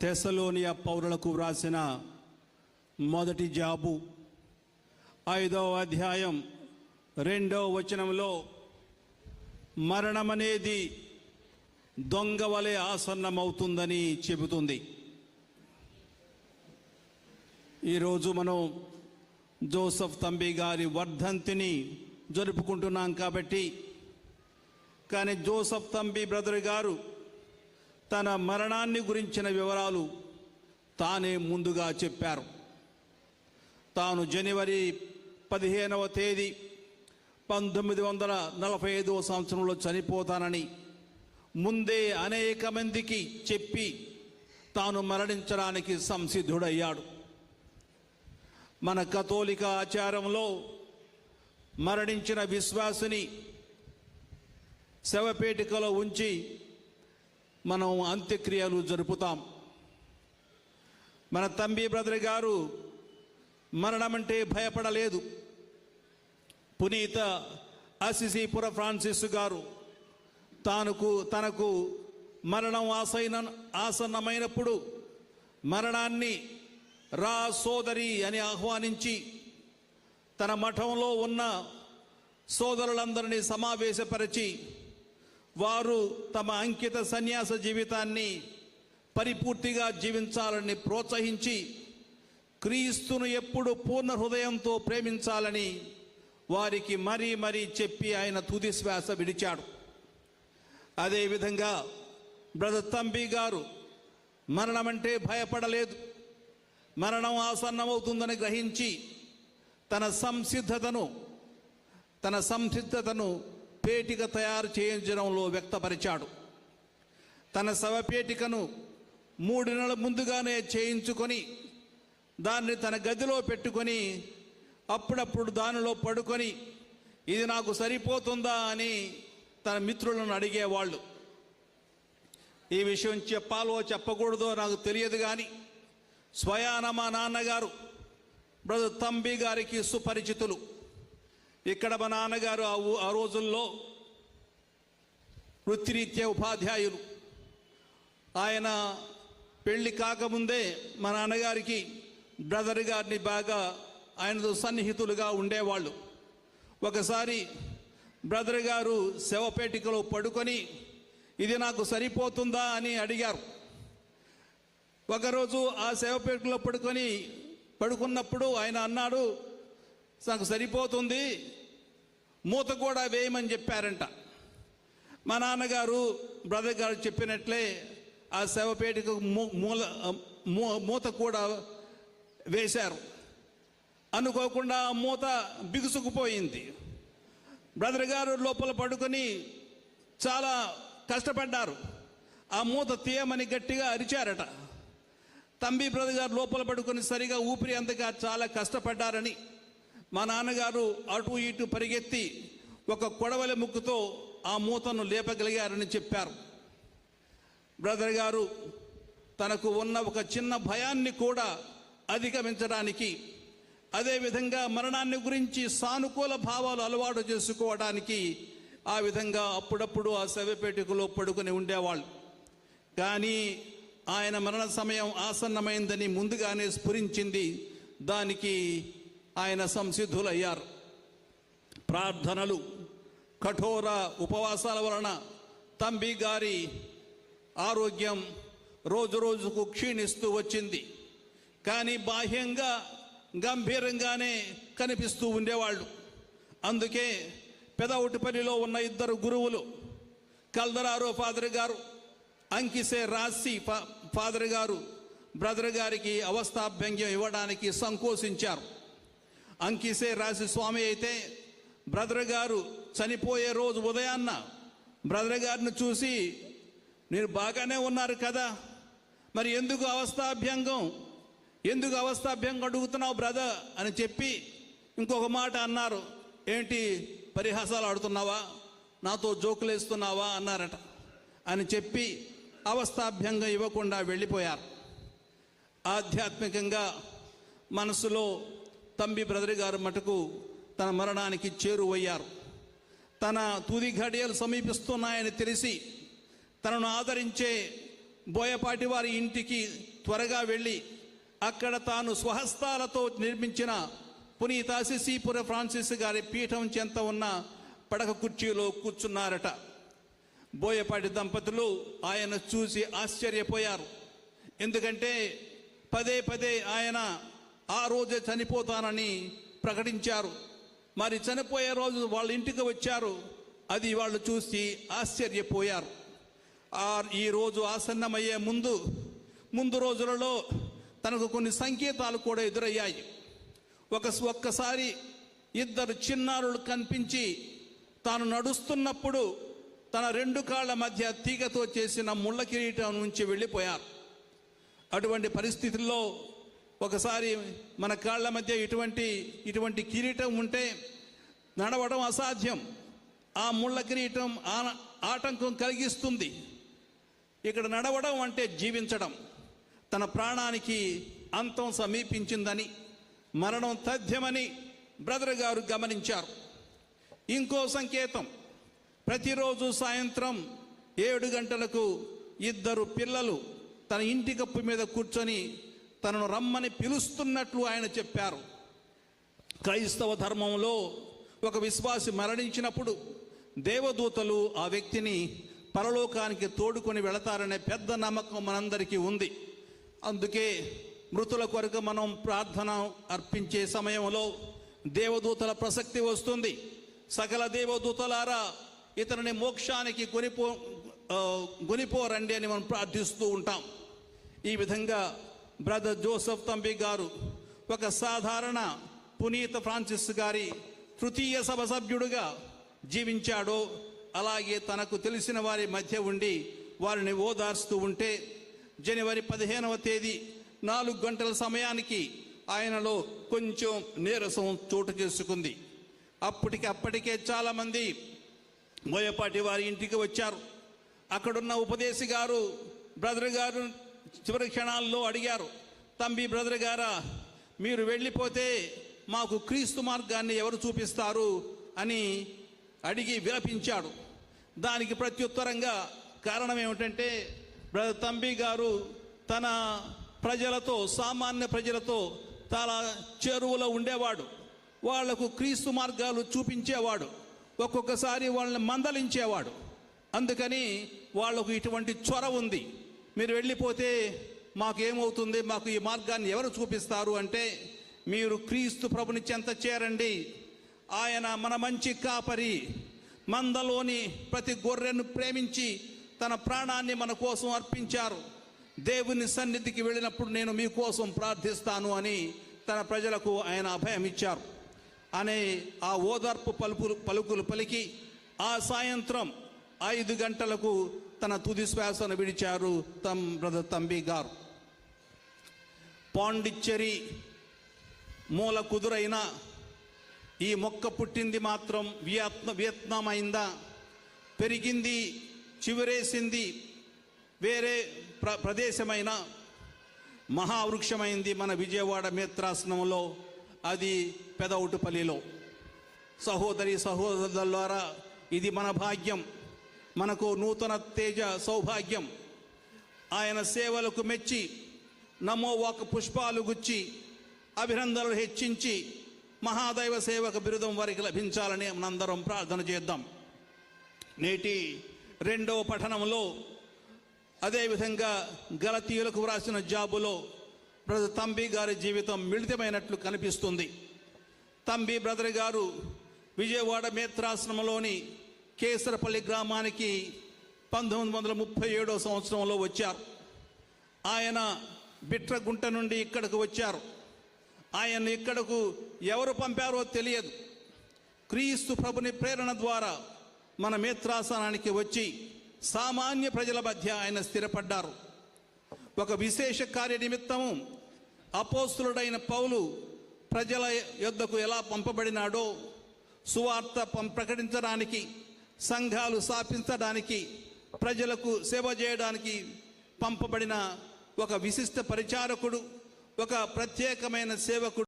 తెసలోనియా పౌరులకు వ్రాసిన మొదటి జాబు. ఐదవ అధ్యాయం రెండవ వచనంలో మరణమనేది దొంగ వలె ఆసన్నమవుతుందని చెబుతుంది. ఈరోజు మనం జోసఫ్ తంబి గారి వర్ధంతిని జరుపుకుంటున్నాం కాబట్టి కానీ జోసఫ్ తంబి బ్రదర్ గారు తన మరణాన్ని గురించిన వివరాలు తానే ముందుగా చెప్పారు. తాను జనవరి పదిహేనవ తేదీ పంతొమ్మిది వందల నలభై ఐదవ సంవత్సరంలో చనిపోతానని ముందే అనేక మందికి చెప్పి తాను మరణించడానికి సంసిద్ధుడయ్యాడు. మన కథోలిక ఆచారంలో మరణించిన విశ్వాసిని శవపేటికలో ఉంచి మనం అంత్యక్రియలు జరుపుతాం. మన తంబి బ్రదర్ గారు మరణమంటే భయపడలేదు. పునీత అసిసిపుర ఫ్రాన్సిస్ గారు తానుకు తనకు మరణం ఆసైన ఆసన్నమైనప్పుడు మరణాన్ని రా సోదరి అని ఆహ్వానించి తన మఠంలో ఉన్న సోదరులందరినీ సమావేశపరిచి వారు తమ అంకిత సన్యాస జీవితాన్ని పరిపూర్తిగా జీవించాలని ప్రోత్సహించి క్రీస్తును ఎప్పుడు పూర్ణ హృదయంతో ప్రేమించాలని వారికి మరీ మరీ చెప్పి ఆయన తుది శ్వాస విడిచాడు. అదేవిధంగా బ్రదర్ తంబి గారు మరణమంటే భయపడలేదు. మరణం ఆసన్నమవుతుందని గ్రహించి తన సంసిద్ధతను తన సంసిద్ధతను పేటిక తయారు చేయించడంలో వ్యక్తపరిచాడు. తన శవపేటికను మూడు నెలల ముందుగానే చేయించుకొని దాన్ని తన గదిలో పెట్టుకొని అప్పుడప్పుడు దానిలో పడుకొని ఇది నాకు సరిపోతుందా అని తన మిత్రులను అడిగేవాళ్ళు. ఈ విషయం చెప్పాలో చెప్పకూడదో నాకు తెలియదు కానీ స్వయాన మా నాన్నగారు బ్రదర్ తంబి గారికి సుపరిచితులు. ఇక్కడ మా నాన్నగారు ఆ రోజుల్లో వృత్తిరీత్యా ఉపాధ్యాయులు. ఆయన పెళ్ళి కాకముందే మా నాన్నగారికి బ్రదర్ గారిని బాగా ఆయనతో సన్నిహితులుగా ఉండేవాళ్ళు. ఒకసారి బ్రదర్ గారు శవపేటికలో పడుకొని ఇది నాకు సరిపోతుందా? అని అడిగారు. ఒకరోజు ఆ శవపేటికలో పడుకొని పడుకున్నప్పుడు ఆయన అన్నాడు నాకు సరిపోతుంది మూత కూడా వేయమని చెప్పారంట. మా నాన్నగారు బ్రదర్ గారు చెప్పినట్లే ఆ శవపేటకు మూ- మూల మూ- మూత కూడా వేశారు. అనుకోకుండా ఆ మూత బిగుసుకుపోయింది. బ్రదర్ గారు లోపల పడుకొని చాలా కష్టపడ్డారు. ఆ మూత తీయమని గట్టిగా అరిచారట. తంబి బ్రదర్ గారు లోపల పడుకొని సరిగా ఊపిరి అందక చాలా కష్టపడ్డారని మా నాన్నగారు అటు ఇటు పరిగెత్తి ఒక కొడవలి ముక్కుతో ఆ మూతను లేపగలిగారని చెప్పారు. బ్రదర్ గారు తనకు ఉన్న ఒక చిన్న భయాన్ని కూడా అధిగమించడానికి అదేవిధంగా మరణాన్ని గురించి సానుకూల భావాలు అలవాటు చేసుకోవడానికి ఆ విధంగా అప్పుడప్పుడు ఆ శవపేటికలో పడుకుని ఉండేవాళ్ళు. కానీ ఆయన మరణ సమయం ఆసన్నమైందని ముందుగానే స్ఫురించింది. దానికి ఆయన సంసిద్ధులయ్యారు. ప్రార్థనలు కఠోర ఉపవాసాల వలన తంబి గారి ఆరోగ్యం రోజు రోజుకు క్షీణిస్తూ వచ్చింది. కానీ బాహ్యంగా గంభీరంగానే కనిపిస్తూ ఉండేవాళ్ళు. అందుకే పెదవుటిపల్లిలో ఉన్న ఇద్దరు గురువులు కల్దరారో ఫాదర్ గారు అంకిసే రాసి ఫా- ఫాదర్ గారు బ్రదర్ గారికి అవస్థాభ్యంగ్యం ఇవ్వడానికి సంకోచించారు. అంకిసే రాసి స్వామి అయితే బ్రదర్ గారు చనిపోయే రోజు ఉదయాన్న బ్రదర్ గారిని చూసి మీరు బాగానే ఉన్నారు కదా మరి ఎందుకు అవస్థాభ్యంగం? ఎందుకు అవస్థాభ్యంగం అడుగుతున్నావు బ్రదర్? అని చెప్పి ఇంకొక మాట అన్నారు. ఏంటి పరిహాసాలు ఆడుతున్నావా? నాతో జోకులు వేస్తున్నావా? అన్నారట. అని చెప్పి అవస్థాభ్యంగం ఇవ్వకుండా వెళ్ళిపోయారు. ఆధ్యాత్మికంగా మనసులో తంబి బ్రదర్ గారు మటుకు తన మరణానికి చేరువయ్యారు. తన తుది ఘడియలు సమీపిస్తున్నాయని తెలిసి తనను ఆదరించే బోయపాటి వారి ఇంటికి త్వరగా వెళ్ళి అక్కడ తాను స్వహస్తాలతో నిర్మించిన పునీత సిసిపుర ఫ్రాన్సిస్ గారి పీఠం చెంత ఉన్న పడక కుర్చీలో కూర్చున్నారట. బోయపాటి దంపతులు ఆయన చూసి ఆశ్చర్యపోయారు. ఎందుకంటే పదే పదే ఆయన ఆ రోజే చనిపోతానని ప్రకటించారు. మరి చనిపోయే రోజు వాళ్ళ ఇంటికి వచ్చారు. అది వాళ్ళు చూసి ఆశ్చర్యపోయారు. ఆ ఈరోజు ఆసన్నమయ్యే ముందు ముందు రోజులలో తనకు కొన్ని సంకేతాలు కూడా ఎదురయ్యాయి. ఒక ఒక్కసారి ఇద్దరు చిన్నారులు కనిపించి తాను నడుస్తున్నప్పుడు తన రెండు కాళ్ళ మధ్య తీగతో చేసిన ముళ్ళ కిరీటం నుంచి వెళ్ళిపోయారు. అటువంటి పరిస్థితుల్లో ఒకసారి మన కాళ్ళ మధ్య ఇటువంటి ఇటువంటి కిరీటం ఉంటే నడవడం అసాధ్యం. ఆ ముళ్ళ కిరీటం ఆ- ఆటంకం కలిగిస్తుంది. ఇక్కడ నడవడం అంటే జీవించడం. తన ప్రాణానికి అంతం సమీపించిందని మరణం తథ్యమని బ్రదర్ గారు గమనించారు. ఇంకో సంకేతం. ప్రతిరోజు సాయంత్రం ఏడు గంటలకు ఇద్దరు పిల్లలు తన ఇంటి కప్పు మీద కూర్చొని తనను రమ్మని పిలుస్తున్నట్లు ఆయన చెప్పారు. క్రైస్తవ ధర్మంలో ఒక విశ్వాసి మరణించినప్పుడు దేవదూతలు ఆ వ్యక్తిని పరలోకానికి తోడుకొని వెళతారనే పెద్ద నమ్మకం మనందరికీ ఉంది. అందుకే మృతుల కొరకు మనం ప్రార్థన అర్పించే సమయంలో దేవదూతల ప్రసక్తి వస్తుంది. సకల దేవదూతలారా ఇతనిని మోక్షానికి కొనిపో ఆ, కొనిపోరండి అని మనం ప్రార్థిస్తూ ఉంటాం. ఈ విధంగా బ్రదర్ జోసఫ్ తంబి గారు ఒక సాధారణ పునీత ఫ్రాన్సిస్ గారి తృతీయ సభ సభ్యుడుగా జీవించాడో అలాగే తనకు తెలిసిన వారి మధ్య ఉండి వారిని ఓదార్స్తూ ఉంటే జనవరి పదిహేనవ తేదీ నాలుగు గంటల సమయానికి ఆయనలో కొంచెం నీరసం చోటు చేసుకుంది. అప్పటికి అప్పటికే చాలామంది మోయపాటి వారి ఇంటికి వచ్చారు. అక్కడున్న ఉపదేశి గారు బ్రదర్ గారు చివరి క్షణాల్లో అడిగారు తంబి బ్రదర్ గారా మీరు వెళ్ళిపోతే మాకు క్రీస్తు మార్గాన్ని ఎవరు చూపిస్తారు? అని అడిగి విలపించాడు. దానికి ప్రత్యుత్తరంగా కారణం ఏమిటంటే బ్రదర్ తంబి గారు తన ప్రజలతో సామాన్య ప్రజలతో చాలా చెరువులో ఉండేవాడు. వాళ్ళకు క్రీస్తు మార్గాలు చూపించేవాడు. ఒక్కొక్కసారి వాళ్ళని మందలించేవాడు. అందుకని వాళ్ళకు ఇటువంటి చొర ఉంది. మీరు వెళ్ళిపోతే మాకేమవుతుంది? మాకు ఈ మార్గాన్ని ఎవరు చూపిస్తారు అంటే మీరు క్రీస్తు ప్రభుని చెంత చేరండి. ఆయన మన మంచి కాపరి. మందలోని ప్రతి గొర్రెను ప్రేమించి తన ప్రాణాన్ని మన కోసం అర్పించారు. దేవుని సన్నిధికి వెళ్ళినప్పుడు నేను మీకోసం ప్రార్థిస్తాను అని తన ప్రజలకు ఆయన అభయం ఇచ్చారు. అనే ఆ ఓదార్పు పలుపులు పలుకులు పలికి ఆ సాయంత్రం ఐదు గంటలకు తన తుది శ్వాసను విడిచారు తమ్ బ్రదర్ తంబి గారు. పాండిచ్చేరి మూల కుదురైన ఈ మొక్క పుట్టింది మాత్రం వియత్న వియత్నాం అయిందా పెరిగింది చివరేసింది వేరే ప్ర ప్రదేశమైన మహావృక్షమైంది మన విజయవాడ మేత్రాసనంలో అది పెదవుటుపల్లిలో. సహోదరి సహోదరులారా ఇది మన భాగ్యం. మనకు నూతన తేజ సౌభాగ్యం. ఆయన సేవలకు మెచ్చి నమో ఒక పుష్పాలు గుచ్చి అభినందనలు హెచ్చించి మహాదైవ సేవక బిరుదం వారికి లభించాలని మనందరం ప్రార్థన చేద్దాం. నేటి రెండవ పఠనంలో అదేవిధంగా గలతీయులకు వ్రాసిన జాబులో బ్రదర్ తంబి గారి జీవితం మిళితమైనట్లు కనిపిస్తుంది. తంబి బ్రదర్ గారు విజయవాడ మేత్రాశ్రమంలోని కేసరపల్లి గ్రామానికి పంతొమ్మిది వందల ముప్పై ఏడో సంవత్సరంలో వచ్చారు. ఆయన బిట్రగుంట నుండి ఇక్కడకు వచ్చారు. ఆయన ఇక్కడకు ఎవరు పంపారో తెలియదు. క్రీస్తు ప్రభుని ప్రేరణ ద్వారా మన మేత్రాసనానికి వచ్చి సామాన్య ప్రజల మధ్య ఆయన స్థిరపడ్డారు. ఒక విశేష కార్య నిమిత్తము అపోస్తులుడైన పౌలు ప్రజల యొద్దకు ఎలా పంపబడినాడో సువార్త పం- ప్రకటించడానికి సంఘాలు స్థాపించడానికి ప్రజలకు సేవ చేయడానికి పంపబడిన ఒక విశిష్ట పరిచారకుడు ఒక ప్రత్యేకమైన సేవకుడు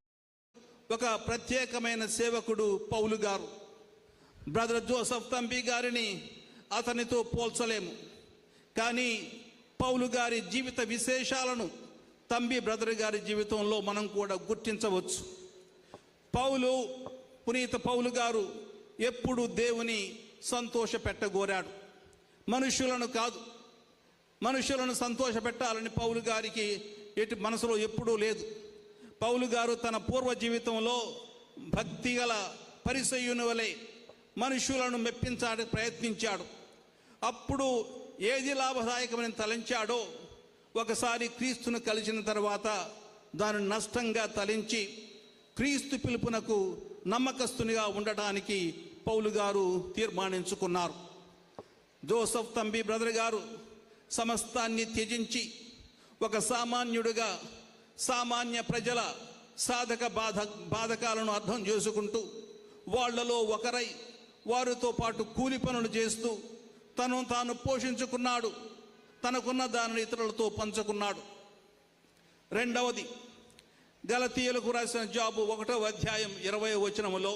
ఒక ప్రత్యేకమైన సేవకుడు పౌలు గారు. బ్రదర్ జోసఫ్ తంబి గారిని అతనితో పోల్చలేము. కానీ పౌలు గారి జీవిత విశేషాలను తంబి బ్రదర్ గారి జీవితంలో మనం కూడా గుర్తించవచ్చు. పౌలు పునీత పౌలు గారు ఎప్పుడు దేవుని సంతోష పెట్టగోరాడు మనుషులను కాదు. మనుషులను సంతోష పెట్టాలని పౌలు గారికి ఎటు మనసులో ఎప్పుడూ లేదు. పౌలు గారు తన పూర్వ జీవితంలో భక్తి గల పరిసయ్యుని వలె మనుషులను మెప్పించడానికి ప్రయత్నించాడు. అప్పుడు ఏది లాభదాయకమని తలంచాడో ఒకసారి క్రీస్తును కలిసిన తర్వాత దాని నష్టంగా తలించి క్రీస్తు పిలుపునకు నమ్మకస్తునిగా ఉండటానికి పౌలు గారు తీర్మానించుకున్నారు. జోసఫ్ తంబి బ్రదర్ గారు సమస్తాన్ని త్యజించి ఒక సామాన్యుడుగా సామాన్య ప్రజల సాధక బాధ బాధకాలను అర్థం చేసుకుంటూ వాళ్ళలో ఒకరై వారితో పాటు కూలి పనులు చేస్తూ తను తాను పోషించుకున్నాడు. తనకున్న దానిని ఇతరులతో పంచుకున్నాడు. రెండవది గలతీయులకు రాసిన జాబు ఒకటో అధ్యాయం ఇరవై వచనములో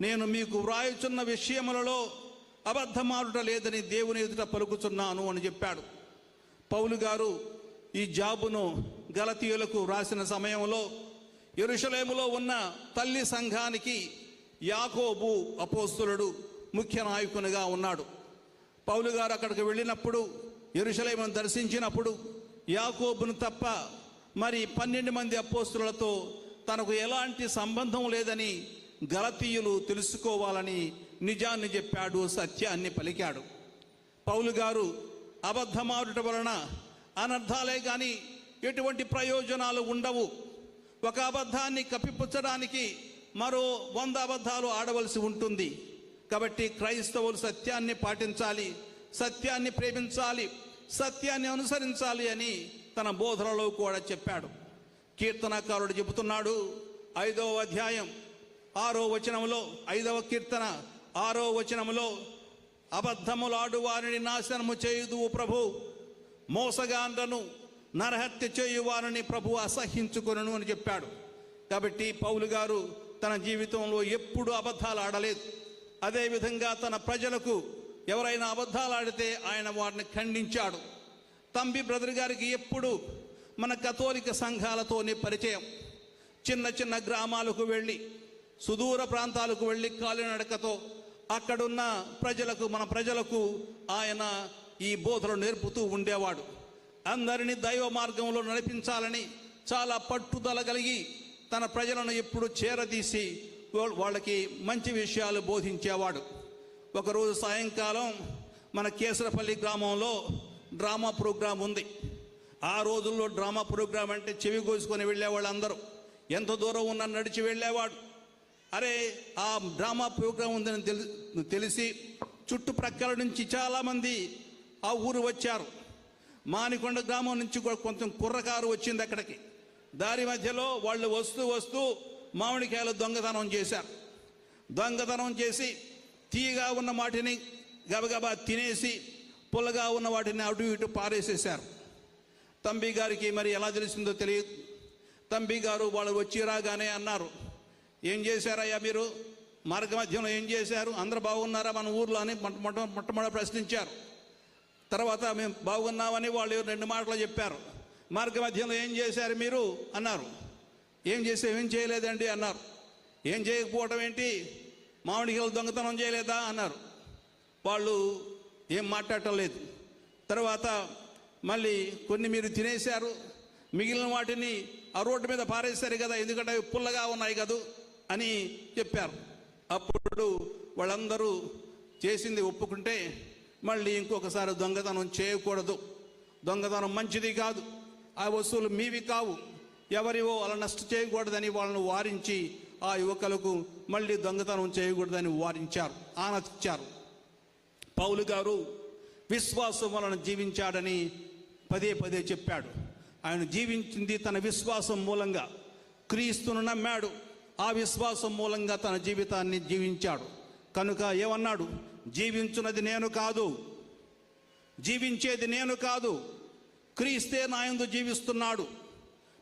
నేను మీకు వ్రాయుచున్న విషయములలో అబద్ధమాడుట లేదని దేవుని ఎదుట పలుకుతున్నాను అని చెప్పాడు. పౌలు గారు ఈ జాబును గలతీయులకు రాసిన సమయంలో ఎరుషలేములో ఉన్న తల్లి సంఘానికి యాకోబు అపోస్తులుడు ముఖ్య నాయకునిగా ఉన్నాడు. పౌలు గారు అక్కడికి వెళ్ళినప్పుడు ఎరుషలేమును దర్శించినప్పుడు యాకోబును తప్ప మరి పన్నెండు మంది అపోస్తులతో తనకు ఎలాంటి సంబంధం లేదని గలతీయులు తెలుసుకోవాలని నిజాన్ని చెప్పాడు సత్యాన్ని పలికాడు. పౌలు గారు అబద్ధమాడుట వలన అనర్థాలే కానీ ఎటువంటి ప్రయోజనాలు ఉండవు. ఒక అబద్ధాన్ని కప్పిపుచ్చడానికి మరో వంద అబద్ధాలు ఆడవలసి ఉంటుంది. కాబట్టి క్రైస్తవులు సత్యాన్ని పాటించాలి సత్యాన్ని ప్రేమించాలి సత్యాన్ని అనుసరించాలి అని తన బోధనలో కూడా చెప్పాడు. కీర్తనకారుడు చెబుతున్నాడు ఐదవ అధ్యాయం ఆరో వచనంలో ఐదవ కీర్తన ఆరో వచనములో అబద్ధములాడు వారిని నాశనము చేయుదువు ప్రభు. మోసగాండ్రను నరహత్య చేయు వారిని ప్రభు అసహించుకొనును అని చెప్పాడు. కాబట్టి పౌలు గారు తన జీవితంలో ఎప్పుడు అబద్ధాలు ఆడలేదు అదేవిధంగా తన ప్రజలకు ఎవరైనా అబద్ధాలు ఆడితే ఆయన వారిని ఖండించాడు. తంబి బ్రదర్ గారికి ఎప్పుడు మన కథోలిక సంఘాలతోనే పరిచయం. చిన్న చిన్న గ్రామాలకు వెళ్ళి సుదూర ప్రాంతాలకు వెళ్ళి కాలినడకతో అక్కడున్న ప్రజలకు మన ప్రజలకు ఆయన ఈ బోధలు నేర్పుతూ ఉండేవాడు. అందరినీ దైవ మార్గంలో నడిపించాలని చాలా పట్టుదల కలిగి తన ప్రజలను ఎప్పుడు చేరదీసి వాళ్ళకి మంచి విషయాలు బోధించేవాడు. ఒకరోజు సాయంకాలం మన కేసరపల్లి గ్రామంలో డ్రామా ప్రోగ్రాం ఉంది. ఆ రోజుల్లో డ్రామా ప్రోగ్రాం అంటే చెవి కోసుకొని వెళ్ళేవాళ్ళు అందరూ ఎంత దూరం ఉన్నా నడిచి వెళ్ళేవాడు. అరే ఆ డ్రామా ప్రోగ్రాం ఉందని తెలి తెలిసి చుట్టుప్రక్కల నుంచి చాలామంది ఆ ఊరు వచ్చారు. మానికొండ గ్రామం నుంచి కూడా కొంచెం కుర్రకారు వచ్చింది అక్కడికి. దారి మధ్యలో వాళ్ళు వస్తూ వస్తూ మామిడికాయలు దొంగతనం చేశారు. దొంగతనం చేసి తీయగా ఉన్న వాటిని గబగబా తినేసి పుల్లగా ఉన్న వాటిని అటు ఇటు పారేసేశారు. తంబి గారికి మరి ఎలా తెలిసిందో తెలియదు తంబి గారు వాళ్ళు వచ్చి రాగానే అన్నారు ఏం చేశారయ్యా మీరు? మార్గమధ్యంలో ఏం చేశారు? అందరు బాగున్నారా? మన ఊర్లో అని మొట్ట మొట్టమొదటి ప్రశ్నించారు. తర్వాత మేము బాగున్నామని వాళ్ళు రెండు మాటలు చెప్పారు. మార్గమధ్యంలో ఏం చేశారు మీరు? అన్నారు. ఏం చేస్తే ఏం చేయలేదండి? అన్నారు. ఏం చేయకపోవటం ఏంటి? మామిడికాయలు దొంగతనం చేయలేదా? అన్నారు. వాళ్ళు ఏం మాట్లాడటం లేదు. తర్వాత మళ్ళీ కొన్ని మీరు తినేశారు. మిగిలిన వాటిని ఆ రోడ్డు మీద పారేస్తారు కదా ఎందుకంటే అవి పుల్లగా ఉన్నాయి కదా? అని చెప్పారు. అప్పుడు వాళ్ళందరూ చేసింది ఒప్పుకుంటే మళ్ళీ ఇంకొకసారి దొంగతనం చేయకూడదు. దొంగతనం మంచిది కాదు. ఆ వస్తువులు మీవి కావు. ఎవరివో అలా నష్ట చేయకూడదని వాళ్ళను వారించి ఆ యువకులకు మళ్ళీ దొంగతనం చేయకూడదని వారించారు ఆనతిచ్చారు పౌలు గారు విశ్వాసం వలన జీవించాడని పదే పదే చెప్పాడు. ఆయన జీవించింది తన విశ్వాసం మూలంగా క్రీస్తును నమ్మాడు. ఆ విశ్వాసం మూలంగా తన జీవితాన్ని జీవించాడు. కనుక ఏమన్నాడు? జీవించున్నది నేను కాదు. జీవించేది నేను కాదు. క్రీస్తే నాయందు జీవిస్తున్నాడు.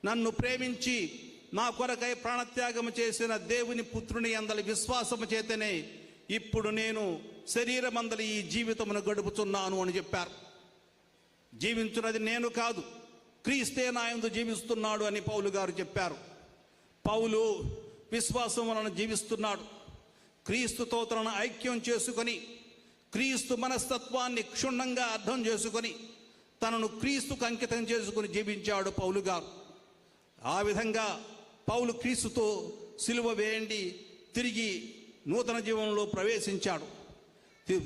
నన్ను ప్రేమించి నా కొరకై ప్రాణత్యాగము చేసిన దేవుని పుత్రుని అందలి విశ్వాసము చేతనే ఇప్పుడు నేను శరీరమందలి ఈ జీవితమును గడుపుతున్నాను అని చెప్పారు. జీవించున్నది నేను కాదు. క్రీస్తే నాయందు జీవిస్తున్నాడు అని పౌలు గారు చెప్పారు. పౌలు విశ్వాసం వలన జీవిస్తున్నాడు. క్రీస్తుతో తనను ఐక్యం చేసుకొని క్రీస్తు మనస్తత్వాన్ని క్షుణ్ణంగా అర్థం చేసుకొని తనను క్రీస్తుకు అంకితం చేసుకుని జీవించాడు పౌలు గారు. ఆ విధంగా పౌలు క్రీస్తుతో సిలువ వేయండి తిరిగి నూతన జీవంలో ప్రవేశించాడు.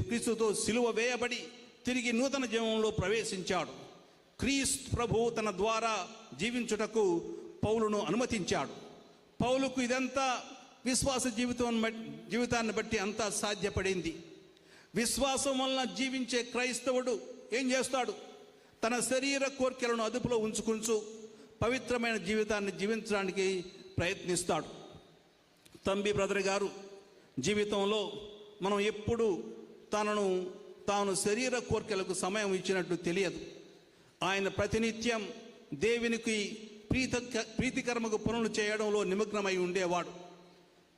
క్రీస్తుతో సిలువ వేయబడి తిరిగి నూతన జీవంలో ప్రవేశించాడు. క్రీస్తు ప్రభు తన ద్వారా జీవించుటకు పౌలును అనుమతించాడు. పౌలుకు ఇదంతా విశ్వాస జీవితం జీవితాన్ని బట్టి అంతా సాధ్యపడింది. విశ్వాసం వలన జీవించే క్రైస్తవుడు ఏం చేస్తాడు? తన శరీర కోరికలను అదుపులో ఉంచుకుంటూ పవిత్రమైన జీవితాన్ని జీవించడానికి ప్రయత్నిస్తాడు. తంబి బ్రదర్ గారు జీవితంలో మనం ఎప్పుడు తనను తాను శరీర కోరికలకు సమయం ఇచ్చినట్టు తెలియదు. ఆయన ప్రతినిత్యం దేవునికి ప్రీత ప్రీతికర్మకు పనులు చేయడంలో నిమగ్నమై ఉండేవాడు.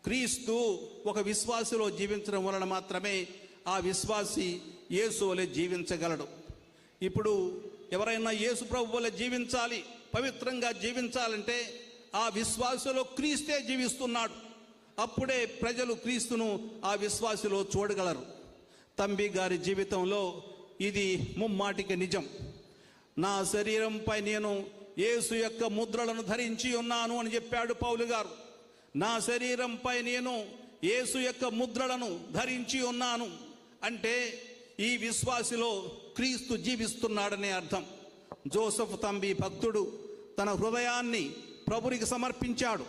క్రీస్తు ఒక విశ్వాసిలో జీవించడం వలన మాత్రమే ఆ విశ్వాసి యేసు వలె జీవించగలడు. ఇప్పుడు ఎవరైనా యేసు ప్రభు వలె జీవించాలి పవిత్రంగా జీవించాలంటే ఆ విశ్వాసలో క్రీస్తే జీవిస్తున్నాడు. అప్పుడే ప్రజలు క్రీస్తును ఆ విశ్వాసిలో చూడగలరు. తంబి గారి జీవితంలో ఇది ముమ్మాటికి నిజం. నా శరీరంపై నేను యేసు యొక్క ముద్రలను ధరించి ఉన్నాను అని చెప్పాడు పౌలు గారు. నా శరీరంపై నేను యేసు యొక్క ముద్రలను ధరించి ఉన్నాను అంటే ఈ విశ్వాసిలో క్రీస్తు జీవిస్తున్నాడనే అర్థం. జోసఫ్ తంబి భక్తుడు తన హృదయాన్ని ప్రభునికి సమర్పించాడు.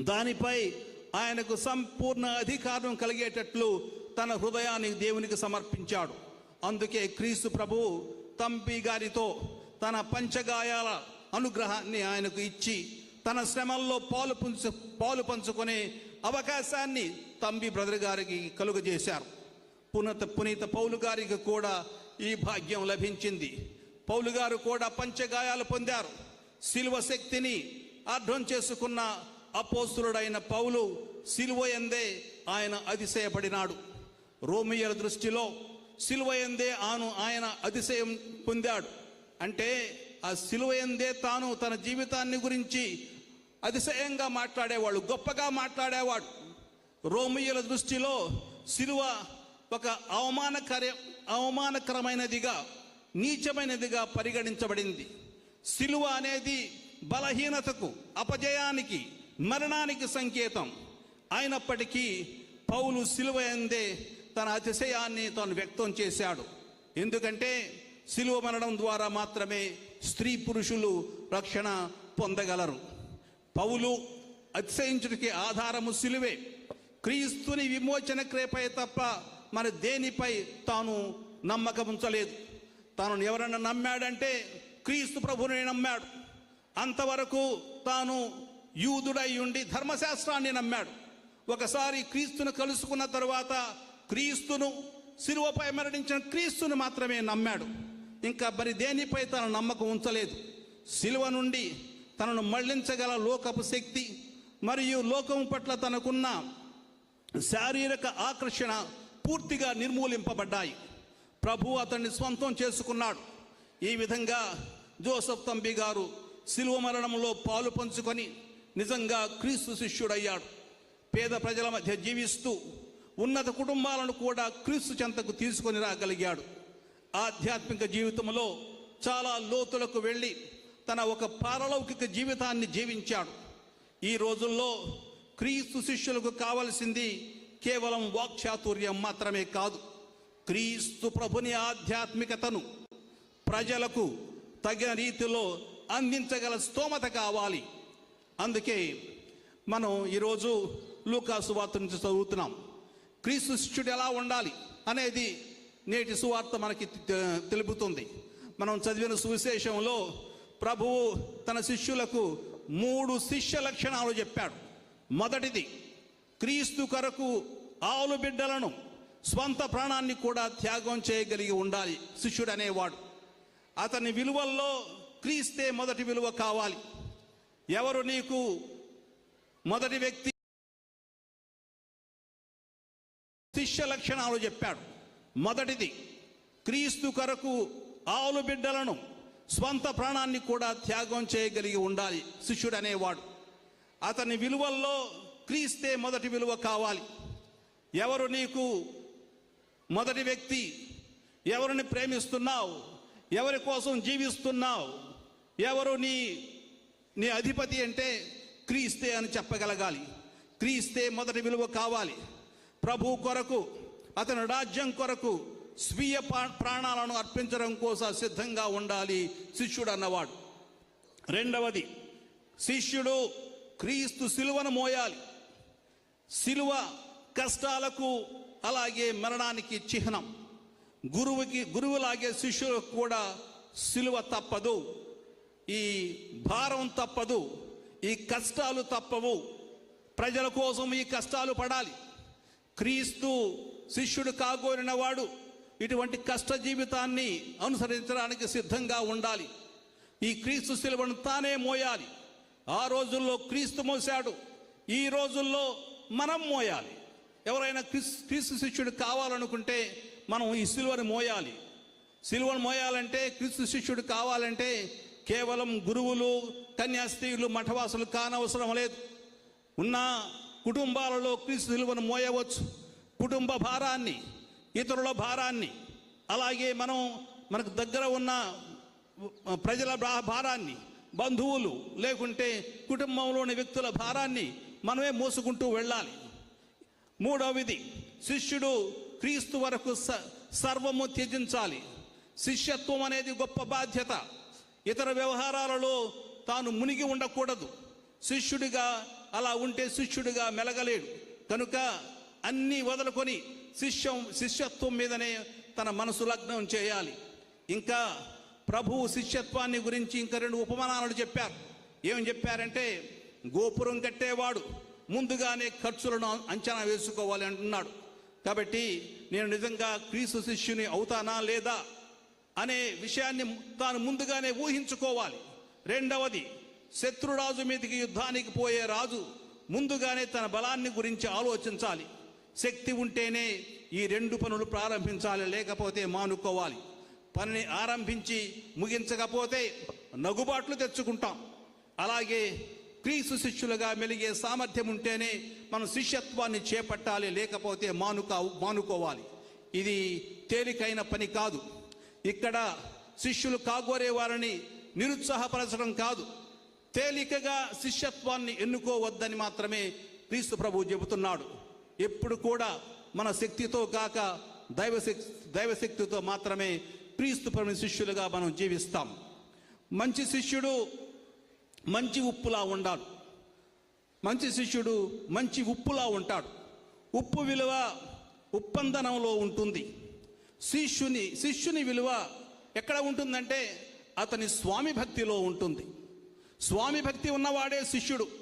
దానిపై ఆయనకు సంపూర్ణ అధికారం కలిగేటట్లు తన హృదయాన్ని దేవునికి సమర్పించాడు. అందుకే క్రీస్తు ప్రభు తంపి గారితో తన పంచగాయాల అనుగ్రహాన్ని ఆయనకు ఇచ్చి తన శ్రమల్లో పాలు పంచు పాలు పంచుకునే అవకాశాన్ని తంబి బ్రదర్ గారికి కలుగజేశారు. పునత పునీత పౌలు గారికి కూడా ఈ భాగ్యం లభించింది. పౌలు గారు కూడా పంచగాయాలు పొందారు. శిల్వ శక్తిని అర్థం చేసుకున్న అపోస్తులుడైన పౌలు శిలువ ఎందే ఆయన అతిశయపడినాడు. రోమియల దృష్టిలో శిలువ ఎందే ఆను ఆయన అతిశయం పొందాడు. అంటే ఆ శిలువ ఎందే తాను తన జీవితాన్ని గురించి అతిశయంగా మాట్లాడేవాడు గొప్పగా మాట్లాడేవాడు. రోమియల దృష్టిలో శిలువ ఒక అవమానకర అవమానకరమైనదిగా నీచమైనదిగా పరిగణించబడింది. శిలువ అనేది బలహీనతకు అపజయానికి మరణానికి సంకేతం. అయినప్పటికీ పౌలు శిలువ ఎందే తన అతిశయాన్ని తాను వ్యక్తం చేశాడు. ఎందుకంటే శిలువ మరణం ద్వారా మాత్రమే స్త్రీ పురుషులు రక్షణ పొందగలరు. పౌలు అతిశయించుడికి ఆధారము సిలువే. క్రీస్తుని విమోచన క్రియపై తప్ప మరి దేనిపై తాను నమ్మకం ఉంచలేదు తాను ఎవరన్నా నమ్మాడంటే క్రీస్తు ప్రభుని నమ్మాడు. అంతవరకు తాను యూదుడై ఉండి ధర్మశాస్త్రాన్ని నమ్మాడు. ఒకసారి క్రీస్తును కలుసుకున్న తరువాత క్రీస్తును శిలువపై మరణించిన క్రీస్తును మాత్రమే నమ్మాడు. ఇంకా మరి దేనిపై తన నమ్మకం ఉంచలేదు? శిలువ నుండి తనను మళ్ళించగల లోకపు శక్తి మరియు లోకం పట్ల తనకున్న శారీరక ఆకర్షణ పూర్తిగా నిర్మూలింపబడ్డాయి. ప్రభు అతన్ని స్వంతం చేసుకున్నాడు. ఈ విధంగా జోసఫ్ తంబి గారు శిలువ మరణంలో పాలు పంచుకొని నిజంగా క్రీస్తు శిష్యుడయ్యాడు. పేద ప్రజల మధ్య జీవిస్తూ ఉన్నత కుటుంబాలను కూడా క్రీస్తు చెంతకు తీసుకొని రాగలిగాడు. ఆధ్యాత్మిక జీవితంలో చాలా లోతులకు వెళ్ళి తన ఒక పారలౌకిక జీవితాన్ని జీవించాడు. ఈ రోజుల్లో క్రీస్తు శిష్యులకు కావలసింది కేవలం వాక్చాతుర్యం మాత్రమే కాదు. క్రీస్తు ప్రభుని ఆధ్యాత్మికతను ప్రజలకు తగిన రీతిలో అందించగల స్తోమత కావాలి. అందుకే మనం ఈరోజు లూకాసు వార్త నుంచి చదువుతున్నాం. క్రీస్తు శిష్యుడు ఎలా ఉండాలి అనేది నేటి సువార్త మనకి తెలుపుతుంది. మనం చదివిన సువిశేషంలో ప్రభువు తన శిష్యులకు మూడు శిష్య లక్షణాలు చెప్పాడు. మొదటిది క్రీస్తు కొరకు ఆవులు బిడ్డలను స్వంత ప్రాణాన్ని కూడా త్యాగం చేయగలిగి ఉండాలి శిష్యుడు అనేవాడు అతని విలువల్లో క్రీస్తే మొదటి విలువ కావాలి. ఎవరు నీకు మొదటి వ్యక్తి? శిష్య లక్షణాలు చెప్పాడు. మొదటిది క్రీస్తు కొరకు ఆవులు బిడ్డలను స్వంత ప్రాణాన్ని కూడా త్యాగం చేయగలిగి ఉండాలి శిష్యుడు అనేవాడు అతని విలువల్లో క్రీస్తే మొదటి విలువ కావాలి. ఎవరు నీకు మొదటి వ్యక్తి? ఎవరిని ప్రేమిస్తున్నావు? ఎవరి కోసం జీవిస్తున్నావు? ఎవరు నీ నీ అధిపతి అంటే క్రీస్తే అని చెప్పగలగాలి. క్రీస్తే మొదటి విలువ కావాలి. ప్రభు కొరకు అతని రాజ్యం కొరకు స్వీయ పా- ప్రాణాలను అర్పించడం కోసం సిద్ధంగా ఉండాలి శిష్యుడు అన్నవాడు రెండవది శిష్యుడు క్రీస్తు సిలువను మోయాలి. సిలువ కష్టాలకు అలాగే మరణానికి చిహ్నం. గురువుకి గురువులాగే శిష్యులకు కూడా సిలువ తప్పదు. ఈ భారం తప్పదు ఈ కష్టాలు తప్పవు. ప్రజల కోసం ఈ కష్టాలు పడాలి. క్రీస్తు శిష్యుడు కాగోరిన వాడు ఇటువంటి కష్ట జీవితాన్ని అనుసరించడానికి సిద్ధంగా ఉండాలి. ఈ క్రీస్తు శిలువను తానే మోయాలి. ఆ రోజుల్లో క్రీస్తు మోసాడు ఈ రోజుల్లో మనం మోయాలి. ఎవరైనా క్రీస్ క్రీస్తు శిష్యుడు కావాలనుకుంటే మనం ఈ సిలువను మోయాలి. సిలువను మోయాలంటే క్రీస్తు శిష్యుడు కావాలంటే కేవలం గురువులు కన్యాస్త్రీలు మఠవాసులు కానవసరం లేదు. ఉన్న కుటుంబాలలో క్రీస్తు సిలువను మోయవచ్చు. కుటుంబ భారాన్ని ఇతరుల భారాన్ని అలాగే మనం మనకు దగ్గర ఉన్న ప్రజల భా- భారాన్ని బంధువులు లేకుంటే కుటుంబంలోని వ్యక్తుల భారాన్ని మనమే మోసుకుంటూ వెళ్ళాలి. మూడవది శిష్యుడు క్రీస్తు వరకు స- సర్వము త్యజించాలి. శిష్యత్వం అనేది గొప్ప బాధ్యత. ఇతర వ్యవహారాలలో తాను మునిగి ఉండకూడదు. శిష్యుడిగా అలా ఉంటే శిష్యుడిగా మెలగలేడు. కనుక అన్నీ వదులుకొని శిష్యం శిష్యత్వం మీదనే తన మనసు లగ్నం చేయాలి. ఇంకా ప్రభువు శిష్యత్వాన్ని గురించి ఇంకా రెండు ఉపమానాలు చెప్పారు. ఏమని చెప్పారంటే గోపురం కట్టేవాడు ముందుగానే ఖర్చులను అంచనా వేసుకోవాలి అంటున్నాడు. కాబట్టి నేను నిజంగా క్రీస్తు శిష్యుని అవుతానా లేదా అనే విషయాన్ని తాను ముందుగానే ఊహించుకోవాలి. రెండవది శత్రురాజు మీదకి యుద్ధానికి పోయే రాజు ముందుగానే తన బలాన్ని గురించి ఆలోచించాలి. శక్తి ఉంటేనే ఈ రెండు పనులు ప్రారంభించాలి లేకపోతే మానుకోవాలి. పనిని ఆరంభించి ముగించకపోతే నగుబాట్లు తెచ్చుకుంటాం. అలాగే క్రీస్తు శిష్యులుగా మెలిగే సామర్థ్యం ఉంటేనే మనం శిష్యత్వాన్ని చేపట్టాలి లేకపోతే మానుక మానుకోవాలి. ఇది తేలికైన పని కాదు. ఇక్కడ శిష్యులు కాగోరే వారిని నిరుత్సాహపరచడం కాదు. తేలికగా శిష్యత్వాన్ని ఎన్నుకోవద్దని మాత్రమే క్రీస్తు ప్రభు చెబుతున్నాడు. ఎప్పుడు కూడా మన శక్తితో కాక దైవశక్తి దైవశక్తితో మాత్రమే క్రీస్తు శిష్యులుగా మనం జీవిస్తాం. మంచి శిష్యుడు మంచి ఉప్పులా ఉండాలి మంచి శిష్యుడు మంచి ఉప్పులా ఉంటాడు. ఉప్పు విలువ ఉప్పందనంలో ఉంటుంది. శిష్యుని శిష్యుని విలువ ఎక్కడ ఉంటుందంటే అతని స్వామి భక్తిలో ఉంటుంది. స్వామి భక్తి ఉన్నవాడే శిష్యుడు.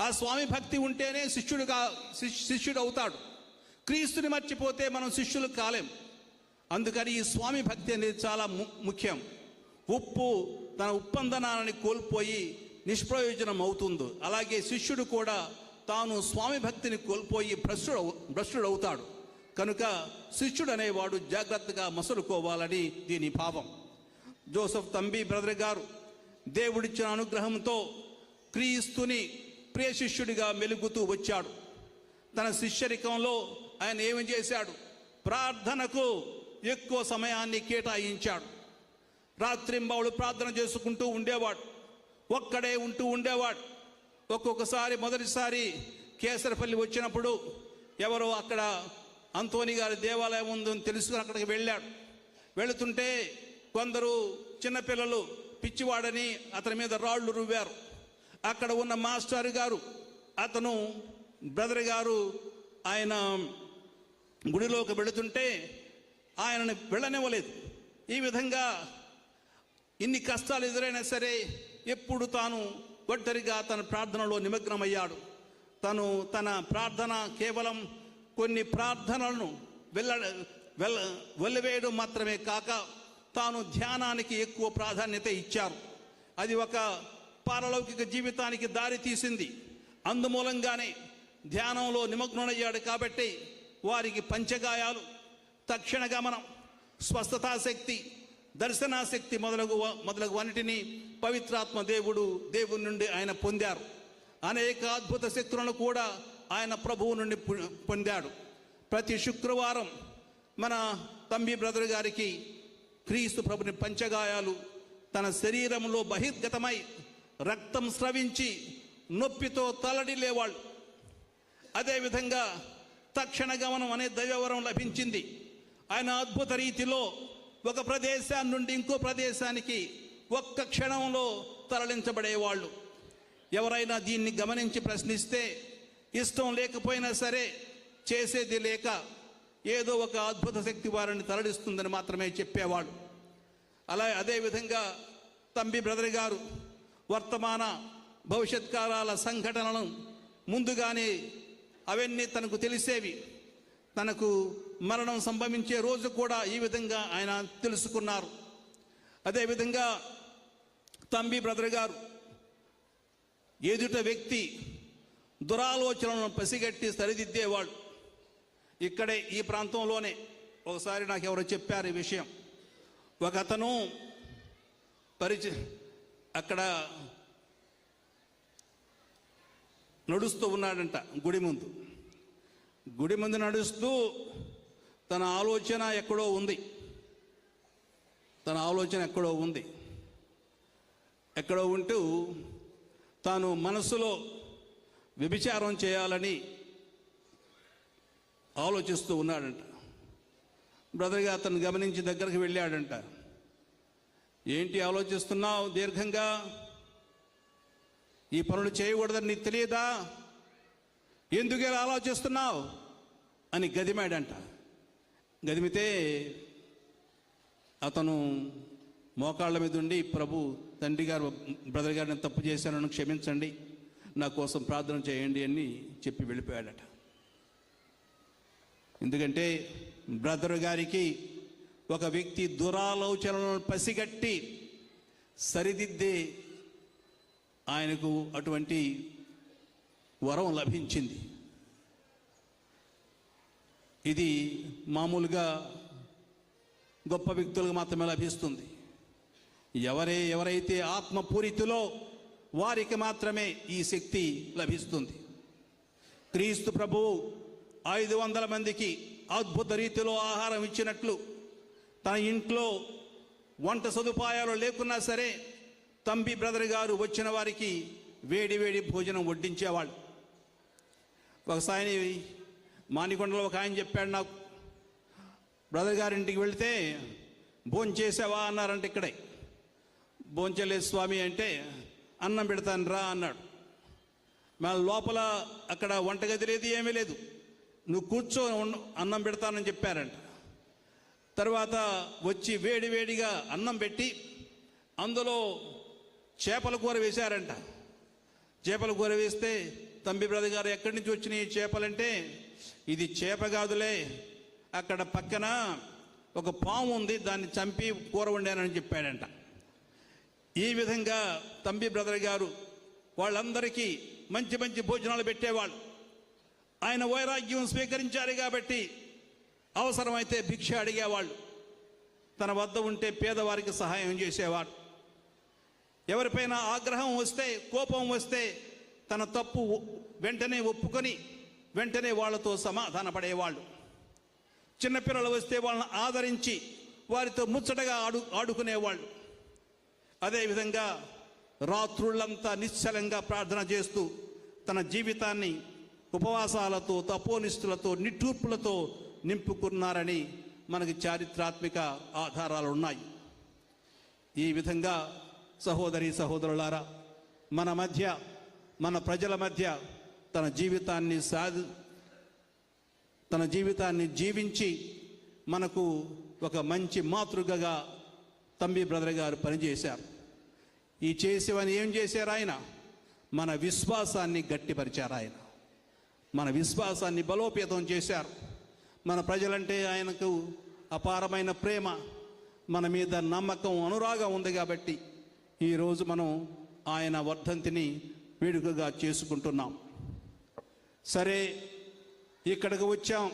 ఆ స్వామి భక్తి ఉంటేనే శిష్యుడుగా శిష్- శిష్యుడు అవుతాడు క్రీస్తుని మర్చిపోతే మనం శిష్యులు కాలేం. అందుకని ఈ స్వామి భక్తి అనేది చాలా ము- ముఖ్యం. ఉప్పు తన ఉప్పందనాన్ని కోల్పోయి నిష్ప్రయోజనం అవుతుంది. అలాగే శిష్యుడు కూడా తాను స్వామి భక్తిని కోల్పోయి భ్రష్టుడు భ్రష్టుడు అవుతాడు కనుక శిష్యుడు అనేవాడు జాగ్రత్తగా మసలుకోవాలని దీని భావం. జోసఫ్ తంబి బ్రదర్ గారు దేవుడిచ్చిన అనుగ్రహంతో క్రీస్తుని ప్రియ శిష్యుడిగా మెలుగుతూ వచ్చాడు. తన శిష్యరికంలో ఆయన ఏమి చేశాడు? ప్రార్థనకు ఎక్కువ సమయాన్ని కేటాయించాడు. రాత్రింబావుడు ప్రార్థన చేసుకుంటూ ఉండేవాడు. ఒక్కడే ఉంటూ ఉండేవాడు. ఒక్కొక్కసారి మొదటిసారి కేసరపల్లి వచ్చినప్పుడు ఎవరో అక్కడ అంతోని గారి దేవాలయం ఉందని తెలుసుకుని అక్కడికి వెళ్ళాడు. వెళుతుంటే కొందరు చిన్నపిల్లలు పిచ్చివాడని అతని మీద రాళ్ళు రువ్వారు. అక్కడ ఉన్న మాస్టర్ గారు అతను బ్రదర్ గారు ఆయన గుడిలోకి వెళుతుంటే ఆయనను వెళ్ళనివ్వలేదు. ఈ విధంగా ఇన్ని కష్టాలు ఎదురైనా సరే ఎప్పుడు తాను ఒంటరిగా తన ప్రార్థనలో నిమగ్నమయ్యాడు. తను తన ప్రార్థన కేవలం కొన్ని ప్రార్థనలను వెళ్ళ వెళ్ళ వెళ్ళవేయడం మాత్రమే కాక తాను ధ్యానానికి ఎక్కువ ప్రాధాన్యత ఇచ్చారు. అది ఒక పారలౌకిక జీవితానికి దారి తీసింది. అందుమూలంగానే ధ్యానంలో నిమగ్నుడయ్యాడు కాబట్టి వారికి పంచగాయాలు తక్షణ గమనం స్వస్థతాశక్తి దర్శనాశక్తి మొదలగు మొదలగు అన్నిటినీ పవిత్రాత్మ దేవుడు దేవుని నుండి ఆయన పొందారు. అనేక అద్భుత శక్తులను కూడా ఆయన ప్రభువు నుండి పొందాడు. ప్రతి శుక్రవారం మన తంబి బ్రదర్ గారికి క్రీస్తు ప్రభుని పంచగాయాలు తన శరీరంలో బహిర్గతమై రక్తం స్రవించి నొప్పితో తలడిల్లేవాళ్ళు అదేవిధంగా తక్షణ గమనం అనే దైవవరం లభించింది. ఆయన అద్భుత రీతిలో ఒక ప్రదేశాన్ని నుండి ఇంకో ప్రదేశానికి ఒక్క క్షణంలో తరలించబడేవాళ్ళు. ఎవరైనా దీన్ని గమనించి ప్రశ్నిస్తే ఇష్టం లేకపోయినా సరే చేసేది లేక ఏదో ఒక అద్భుత శక్తి వారిని తరలిస్తుందని మాత్రమే చెప్పేవాడు అలా అదేవిధంగా తంబి బ్రదర్ గారు వర్తమాన భవిష్యత్ కాలాల సంఘటనలను ముందుగానే అవన్నీ తనకు తెలిసేవి. తనకు మరణం సంభవించే రోజు కూడా ఈ విధంగా ఆయన తెలుసుకున్నారు. అదేవిధంగా తంబి బ్రదర్ గారు ఎదుట వ్యక్తి దురాలోచనలను పసిగట్టి సరిదిద్దేవాడు. ఇక్కడే ఈ ప్రాంతంలోనే ఒకసారి నాకు ఎవరో చెప్పారు ఈ విషయం. ఒక అతను పరిచయ అక్కడ నడుస్తూ ఉన్నాడంట గుడి ముందు. గుడి ముందు నడుస్తూ తన ఆలోచన ఎక్కడో ఉంది. తన ఆలోచన ఎక్కడో ఉంది. ఎక్కడో ఉంటూ తాను మనసులో వ్యభిచారం చేయాలని ఆలోచిస్తూ ఉన్నాడంట. బ్రదర్గా అతను గమనించి దగ్గరికి వెళ్ళాడంట. ఏంటి ఆలోచిస్తున్నావు దీర్ఘంగా? ఈ పనులు చేయకూడదని నీకు తెలియదా? ఎందుకు ఇలా ఆలోచిస్తున్నావు? అని గదిమాడంట. గదిమితే అతను మోకాళ్ళ మీద ఉండి ప్రభు తండ్రి గారు బ్రదర్ గారిని తప్పు చేశానని క్షమించండి. నా కోసం ప్రార్థన చేయండి అని చెప్పి వెళ్ళిపోయాడట. ఎందుకంటే బ్రదర్ గారికి ఒక వ్యక్తి దురాలోచనలను పసిగట్టి సరిదిద్దే ఆయనకు అటువంటి వరం లభించింది. ఇది మామూలుగా గొప్ప వ్యక్తులకు మాత్రమే లభిస్తుంది. ఎవరే ఎవరైతే ఆత్మపూరితిలో వారికి మాత్రమే ఈ శక్తి లభిస్తుంది. క్రీస్తు ప్రభువు ఐదు వందల మందికి అద్భుత రీతిలో ఆహారం ఇచ్చినట్లు తన ఇంట్లో వంట సదుపాయాలు లేకున్నా సరే తంబి బ్రదర్ గారు వచ్చిన వారికి వేడి వేడి భోజనం వడ్డించేవాళ్ళు. ఒకసారి మానికొండలో ఒక ఆయన చెప్పాడు నాకు బ్రదర్ గారింటికి వెళితే భోంచేసావా అన్నారంటే ఇక్కడే. భోంచలేదు స్వామి అంటే అన్నం పెడతాను రా అన్నాడు. మన లోపల అక్కడ వంటగది లేదు ఏమీ లేదు. నువ్వు కూర్చో అన్నం పెడతానని చెప్పారంట. తర్వాత వచ్చి వేడి వేడిగా అన్నం పెట్టి అందులో చేపల కూర వేశారంట. చేపల కూర వేస్తే తంబి బ్రదర్ గారు ఎక్కడి నుంచి వచ్చినాయి ఈ చేపలంటే ఇది చేప కాదులే అక్కడ పక్కన ఒక పాము ఉంది దాన్ని చంపి కూర వండానని చెప్పాడంట. ఈ విధంగా తంబి బ్రదర్ గారు వాళ్ళందరికీ మంచి మంచి భోజనాలు పెట్టేవాళ్ళు. ఆయన వైరాగ్యం స్వీకరించారు కాబట్టి అవసరమైతే భిక్ష అడిగేవాళ్ళు. తన వద్ద ఉంటే పేదవారికి సహాయం చేసేవాడు ఎవరిపైన ఆగ్రహం వస్తే కోపం వస్తే తన తప్పు వెంటనే ఒప్పుకొని వెంటనే వాళ్ళతో సమాధాన పడేవాళ్ళు చిన్నపిల్లలు వస్తే వాళ్ళని ఆదరించి వారితో ముచ్చటగా ఆడు ఆడుకునేవాళ్ళు. అదేవిధంగా రాత్రుళ్ళంతా నిశ్చలంగా ప్రార్థన చేస్తూ తన జీవితాన్ని ఉపవాసాలతో తపోనిస్తులతో నిట్టూర్పులతో నింపుకున్నారని మనకి చారిత్రాత్మక ఆధారాలు ఉన్నాయి ఈ విధంగా సహోదరి సహోదరులారా మన మధ్య మన ప్రజల మధ్య తన జీవితాన్ని సాధి తన జీవితాన్ని జీవించి మనకు ఒక మంచి మాతృకగా తంబి బ్రదర్ గారు పనిచేశారు. ఈ చేసేవని ఏం చేశారు ఆయన? మన విశ్వాసాన్ని గట్టిపరిచారు ఆయన. మన విశ్వాసాన్ని బలోపేతం చేశారు. మన ప్రజలంటే ఆయనకు అపారమైన ప్రేమ మన మీద నమ్మకం అనురాగం ఉంది కాబట్టి ఈరోజు మనం ఆయన వర్ధంతిని వేడుకగా చేసుకుంటున్నాం. సరే ఇక్కడికి వచ్చాం.